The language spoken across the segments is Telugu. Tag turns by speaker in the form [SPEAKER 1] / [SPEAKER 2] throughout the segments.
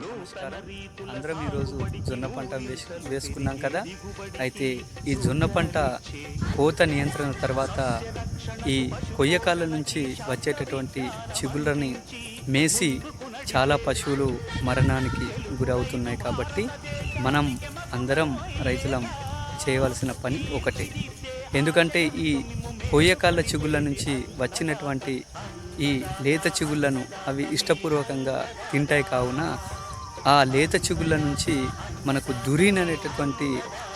[SPEAKER 1] నమస్కారం. అందరం ఈరోజు జొన్న పంట వేసి వేసుకున్నాం కదా? అయితే ఈ జొన్న పంట కోత నియంత్రణ తర్వాత ఈ కొయ్యకాల నుంచి వచ్చేటటువంటి చిగుళ్ళని మేసి చాలా పశువులు మరణానికి గురవుతున్నాయి కాబట్టి మనం అందరం రైతులం చేయవలసిన పని ఒకటే. ఎందుకంటే ఈ కొయ్యకాళ్ళ చిగుళ్ళ నుంచి వచ్చినటువంటి ఈ లేత చిగుళ్ళను అవి ఇష్టపూర్వకంగా తింటాయి కావున ఆ లేత చిగుళ్ళ నుంచి మనకు దురీన్ అనేటటువంటి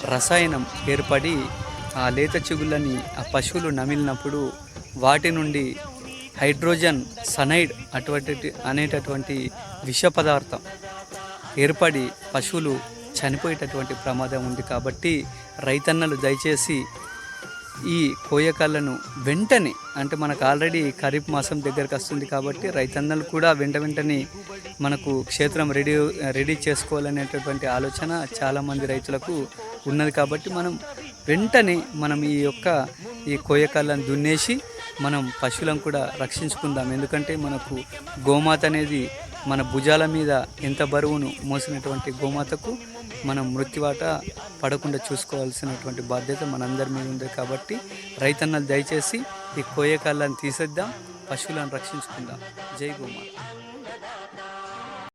[SPEAKER 1] రసాయనం ఏర్పడి ఆ లేత చిగుళ్ళని ఆ పశువులు నమిలినప్పుడు వాటి నుండి హైడ్రోజన్ సనైడ్ అటువంటి అనేటటువంటి విష పదార్థం ఏర్పడి పశువులు చనిపోయేటటువంటి ప్రమాదం ఉంది కాబట్టి రైతన్నలు దయచేసి ఈ కోయకాళ్ళను వెంటనే అంటే మనకు ఆల్రెడీ ఖరీఫ్ మాసం దగ్గరకు వస్తుంది కాబట్టి రైతన్నలు కూడా వెంట వెంటనే మనకు క్షేత్రం రెడీ రెడీ చేసుకోవాలనేటటువంటి ఆలోచన చాలామంది రైతులకు ఉన్నది కాబట్టి మనం వెంటనే మనం ఈ యొక్క ఈ కోయకాళ్ళను దున్నేసి మనం పశువులను కూడా రక్షించుకుందాం. ఎందుకంటే మనకు గోమాత అనేది మన భుజాల మీద ఎంత బరువును మోసినటువంటి గోమాతకు మనం మృత్యువాట పడకుండా చూసుకోవాల్సినటువంటి బాధ్యత మనందరి మీద ఉంది కాబట్టి రైతన్నలు దయచేసి ఈ కోయకాలను తీసేద్దాం పశువులను రక్షించుకుందాం. జై గోమాత.